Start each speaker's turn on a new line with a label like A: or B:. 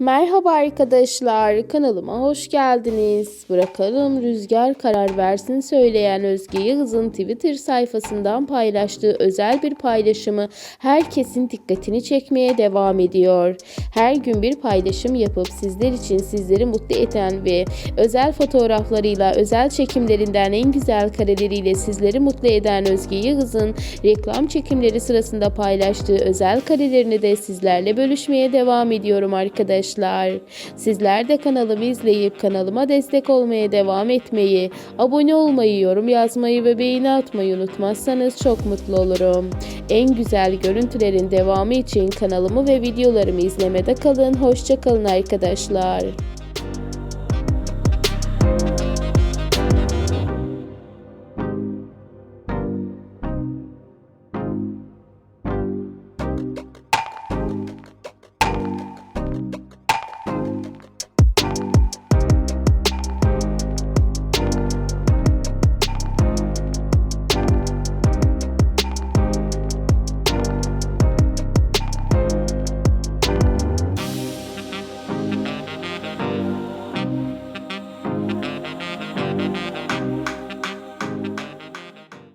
A: Merhaba arkadaşlar, kanalıma hoş geldiniz. Bırakalım rüzgar karar versin söyleyen Özge Yıldız'ın Twitter sayfasından paylaştığı özel bir paylaşımı herkesin dikkatini çekmeye devam ediyor. Her gün bir paylaşım yapıp sizler için sizleri mutlu eden ve özel fotoğraflarıyla, özel çekimlerinden en güzel kareleriyle sizleri mutlu eden Özge Yıldız'ın reklam çekimleri sırasında paylaştığı özel karelerini de sizlerle bölüşmeye devam ediyorum arkadaşlar. Sizler de kanalımı izleyip kanalıma destek olmaya devam etmeyi, abone olmayı, yorum yazmayı ve beğeni atmayı unutmazsanız çok mutlu olurum. En güzel görüntülerin devamı için kanalımı ve videolarımı izlemede kalın. Hoşça kalın arkadaşlar.